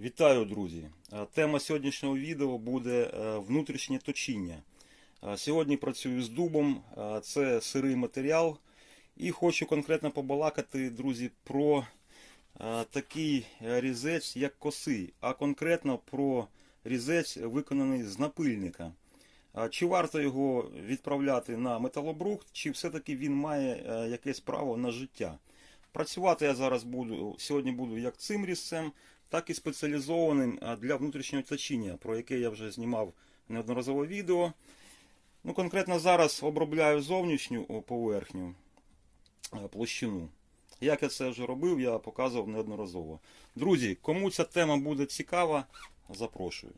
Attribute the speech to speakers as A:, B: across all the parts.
A: Вітаю, друзі! Е, Тема сьогоднішнього відео буде е, внутрішнє точіння. Е, Сьогодні працюю з дубом, це сирий матеріал. І хочу конкретно побалакати, друзі, про такий різець, як косий, а конкретно про різець, виконаний з напильника. Чи варто його відправляти на металобрухт, чи все-таки він має якесь право на життя? Працювати я зараз буду сьогодні буду як цим різцем, так і спеціалізованим для внутрішнього точіння, про яке я вже знімав неодноразово відео. Ну, конкретно зараз обробляю зовнішню поверхню площину. Як я це вже робив, я показував неодноразово. Друзі, кому ця тема буде цікава, запрошую.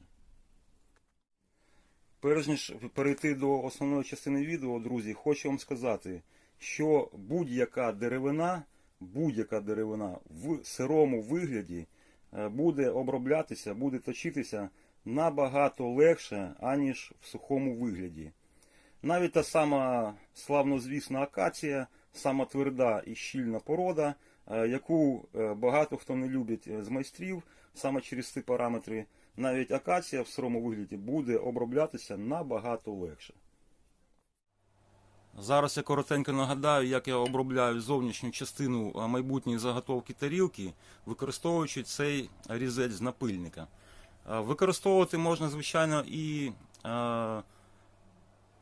A: Перш ніж перейти до основної частини відео, друзі, хочу вам сказати, що будь-яка деревина, будь-яка деревина в сирому вигляді буде оброблятися, буде точитися набагато легше, аніж в сухому вигляді. Навіть та сама славнозвісна акація, сама тверда і щільна порода, е, яку е, багато хто не любить е, з майстрів, саме через ці параметри, навіть акація в сирому вигляді буде оброблятися набагато легше. Зараз я коротенько нагадаю, як я обробляю зовнішню частину майбутньої заготовки тарілки, використовуючи цей різець з напильника. Використовувати можна, звичайно, і а,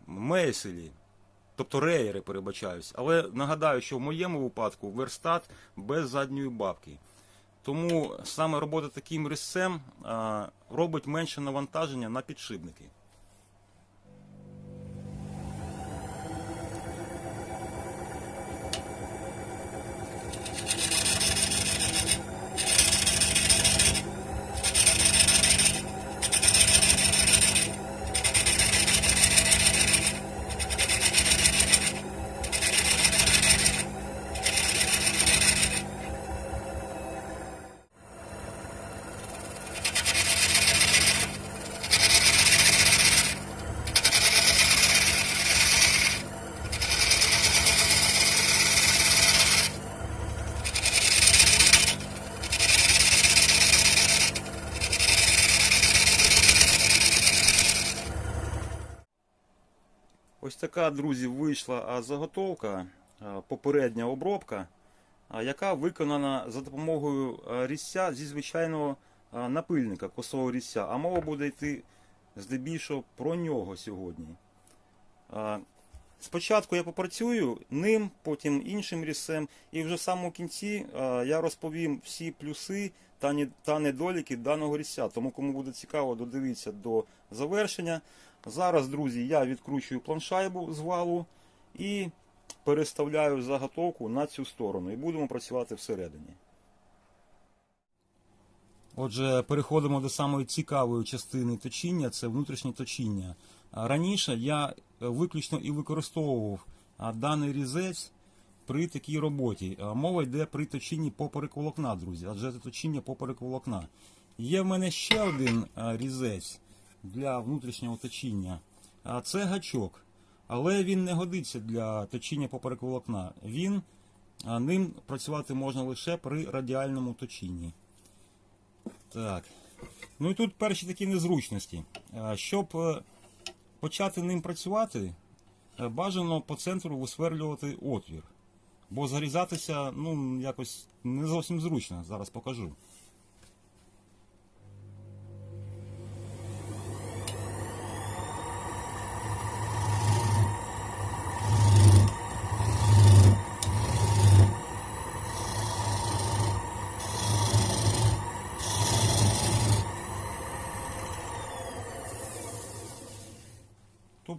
A: мейселі, тобто реєри, перебачаюсь. Але нагадаю, що в моєму випадку верстат без задньої бабки. Тому саме робота таким різцем а, робить менше навантаження на підшипники. Ось така, друзі, вийшла заготовка, попередня обробка, яка виконана за допомогою а, різця зі звичайного напильника, косового різця. А мова буде йти здебільшого про нього сьогодні. Спочатку я попрацюю ним, потім іншим різцем, і вже в самому кінці я розповім всі плюси та недоліки даного різця. Тому кому буде цікаво, додивіться до завершення. Зараз, друзі, я відкручую планшайбу з валу і переставляю заготовку на цю сторону. І будемо працювати всередині. Отже, переходимо до самої цікавої частини точіння це внутрішнє точіння. Раніше я е, виключно і використовував даний різець при такій роботі. Мова йде при точінні поперек волокна, друзі, адже це точіння поперек волокна. Є в мене ще один різець для внутрішнього точіння. Це гачок. Але він не годиться для точіння поперек волокна. Він ним працювати можна лише при радіальному точінні. Так. Ну і тут перші такі незручності. Щоб е, почати ним працювати, е, бажано по центру висверлювати отвір. Бо зарізатися ну, якось не зовсім зручно. Зараз покажу.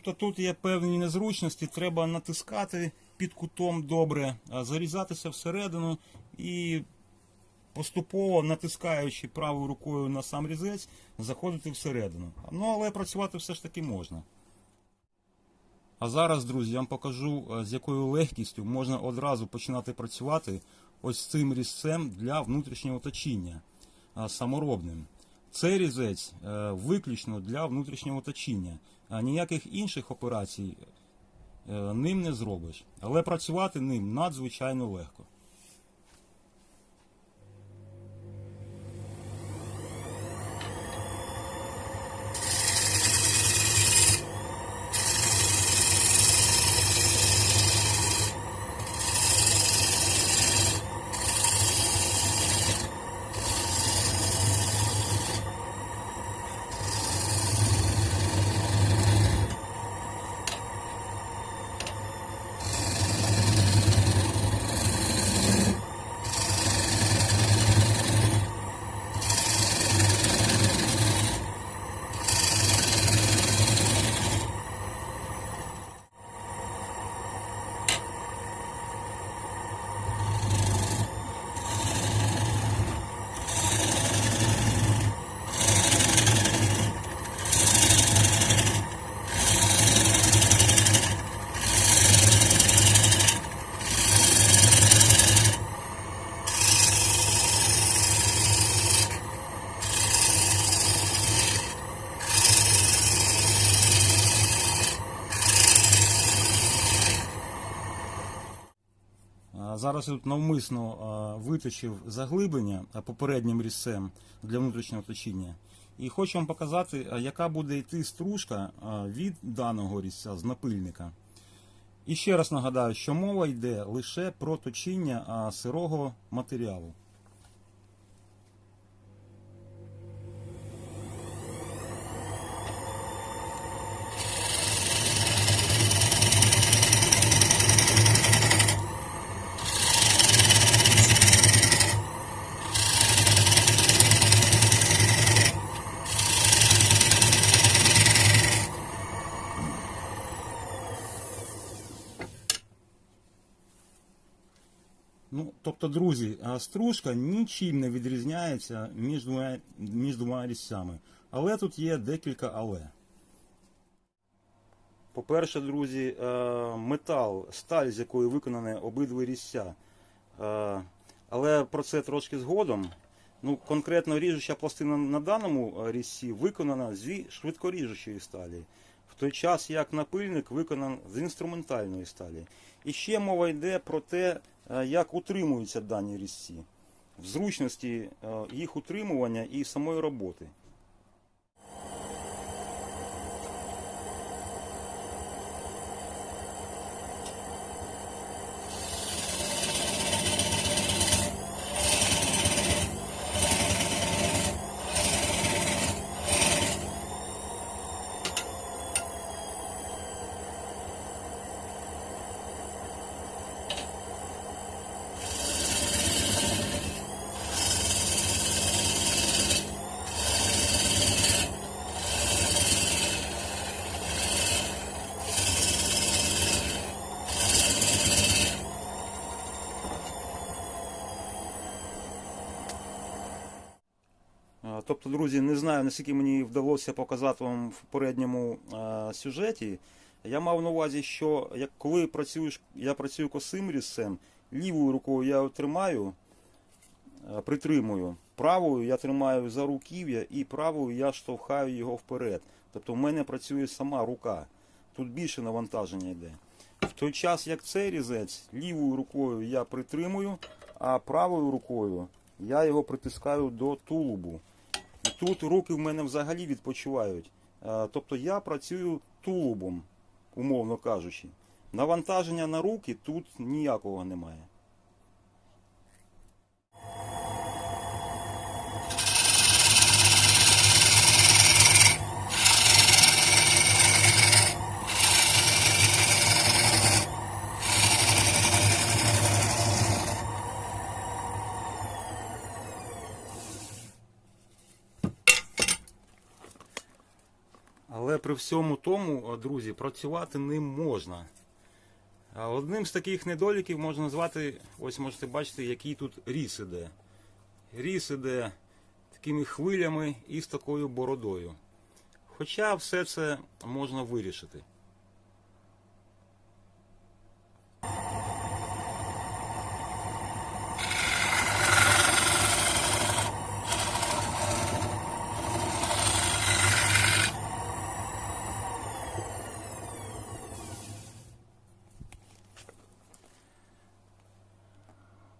A: Тобто тут є певні незручності, треба натискати під кутом добре, зарізатися всередину і поступово натискаючи правою рукою на сам різець, заходити всередину. Ну але працювати все ж таки можна. А зараз, друзі, я вам покажу, е, з якою легкістю можна одразу починати працювати ось цим різцем для внутрішнього точіння саморобним. Цей різець е, виключно для внутрішнього точіння, а ніяких інших операцій е, ним не зробиш. Але працювати ним надзвичайно легко. Зараз я тут навмисно виточив заглиблення попереднім різцем для внутрішнього точіння. І хочу вам показати, яка буде йти стружка від даного різця з напильника. І ще раз нагадаю, що мова йде лише про точіння сирого матеріалу. Ну, тобто, друзі, стружка нічим не відрізняється між двома, між двома різцями. Але тут є декілька але. По-перше, друзі, е, метал, сталь, з якої виконані обидві різця. Е, Але про це трошки згодом. Ну, конкретно ріжуча пластина на даному е, різці виконана зі швидкоріжучої сталі. В той час як напильник виконан з інструментальної сталі. І ще мова йде про те, як утримуються дані різці, в зручності е, їх утримування і самої роботи. Е, Тобто, друзі, не знаю, наскільки мені вдалося показати вам в попередньому е, сюжеті. Я мав на увазі, що як коли працюєш, я працюю косим різцем, лівою рукою я тримаю, е, притримую, правою я тримаю за руків'я і правою я штовхаю його вперед. Тобто в мене працює сама рука. Тут більше навантаження йде. В той час, як цей різець, лівою рукою я притримую, а правою рукою я його притискаю до тулубу. Тут руки в мене взагалі відпочивають. Е, Тобто я працюю тулубом, умовно кажучи. Навантаження на руки тут ніякого немає. Але при всьому тому, друзі, працювати ним можна. Одним з таких недоліків можна назвати, ось можете бачити, який тут ріс іде. Ріс іде такими хвилями і з такою бородою. Хоча все це можна вирішити.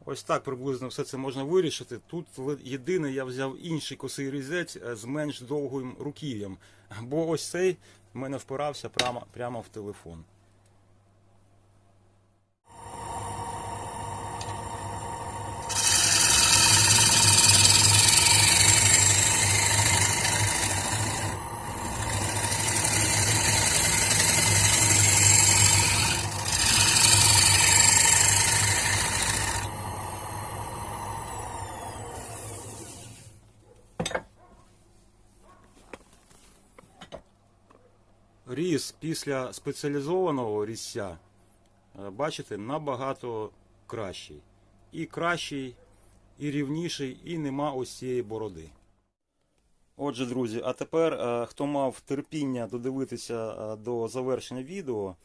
A: Ось так приблизно все це можна вирішити. Тут єдине, я взяв інший косий різець з менш довгим руків'ям. Бо ось цей в мене впирався прямо, прямо в телефон. Різ після спеціалізованого різця, е, бачите, набагато кращий. І кращий, і рівніший, і нема ось цієї бороди. Отже, друзі, а тепер, е, хто мав терпіння додивитися е, до завершення відео,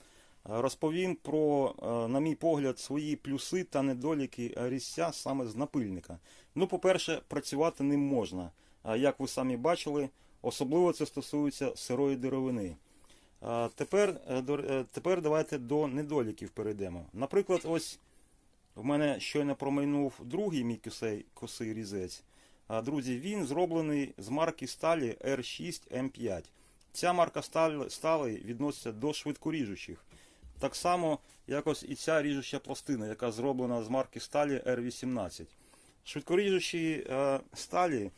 A: розповім про, на мій погляд, свої плюси та недоліки різця саме з напильника. Ну, по-перше, працювати ним можна. Як ви самі бачили, особливо це стосується сирої деревини. Тепер, е, е, тепер давайте до недоліків перейдемо. Наприклад, ось В мене щойно промайнув другий мій косий, косий різець. Друзі, він зроблений з марки сталі R6M5. Ця марка сталі відноситься до швидкоріжучих. Так само, якось і ця ріжуча пластина, яка зроблена з марки сталі R18. Швидкоріжучі е, сталі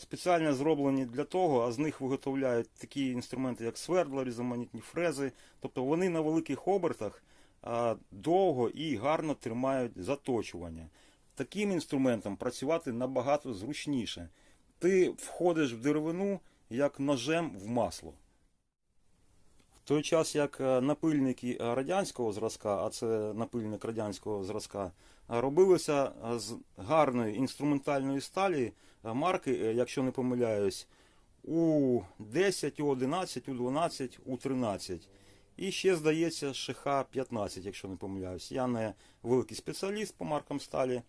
A: спеціально зроблені для того, а з них виготовляють такі інструменти, як свердла, різноманітні фрези. Тобто вони на великих обертах довго і гарно тримають заточування. Таким інструментом працювати набагато зручніше. Ти входиш в деревину як ножем в масло. В той час, як е, напильники е, радянського зразка, а це напильник радянського зразка, е, робилися е, з гарної інструментальної сталі е, марки, якщо не помиляюсь, у 10, у 11, у 12, у 13. І ще, здається, ШХ 15, якщо не помиляюсь. Я не великий спеціаліст по маркам сталі.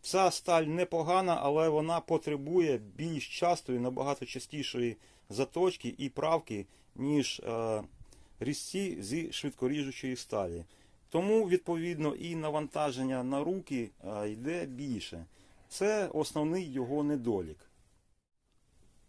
A: Ця сталь непогана, але вона потребує більш частої, набагато частішої заточки і правки, ніж різці зі швидкоріжучої сталі. Тому, відповідно, і навантаження на руки йде більше. Це основний його недолік.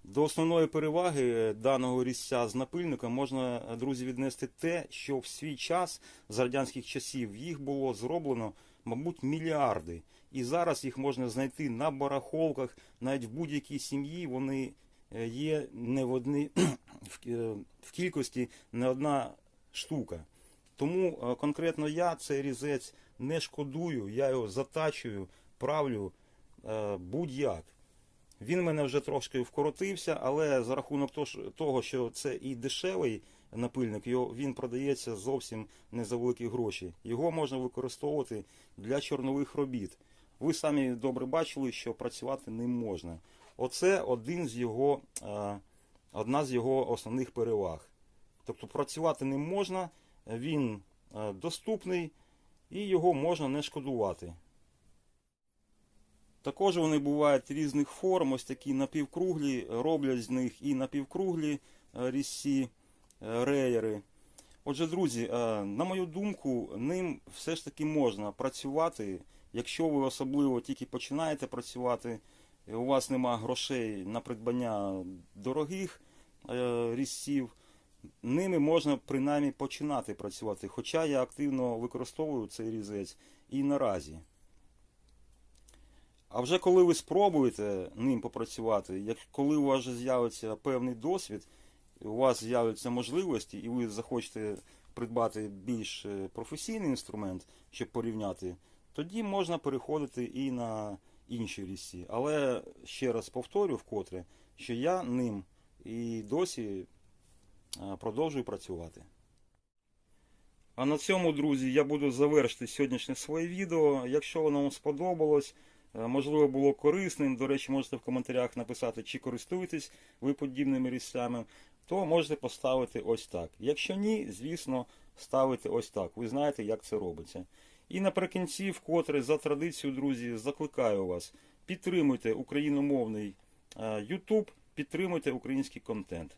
A: До основної переваги е, даного різця з напильника можна, е, друзі, віднести те, що в свій час з радянських часів їх було зроблено, мабуть, мільярди. І зараз їх можна знайти на барахолках, навіть в будь-якій сім'ї вони е, є не в кі- в кількості не одна штука. Тому е, конкретно я цей різець не шкодую, я його затачую, правлю е, будь-як. Він в мене вже трошки вкоротився, але за рахунок того, що- це і дешевий напильник, він продається зовсім не за великі гроші. Його можна використовувати для чорнових робіт. Ви самі добре бачили, що працювати ним можна. Оце один з його, е, одна з його основних переваг. Тобто працювати ним можна, він е, доступний і його можна не шкодувати. Також вони бувають різних форм, ось такі напівкруглі, роблять з них і напівкруглі е, різці, е, реєри. Отже, друзі, на мою думку, ним все ж таки можна працювати, якщо ви особливо тільки починаєте працювати, у вас нема грошей на придбання дорогих різців, ними можна принаймні починати працювати. Хоча я активно використовую цей різець і наразі. А вже коли ви спробуєте ним попрацювати, як коли у вас з'явиться певний досвід, у вас з'являться можливості, і ви захочете придбати більш е, професійний інструмент, щоб порівняти, тоді можна переходити і на інші різці. Але ще раз повторю вкотре, що я ним і досі продовжую працювати. А на цьому, друзі, я буду завершити сьогоднішнє своє відео. Якщо воно вам сподобалось, е, можливо, було корисним, до речі, можете в коментарях написати, чи користуєтесь ви подібними різцями, то можете поставити ось так. Якщо ні, звісно, ставите ось так. Ви знаєте, як це робиться. І наприкінці, вкотре за традицією, друзі, закликаю вас, підтримуйте україномовний е, YouTube, підтримуйте український контент.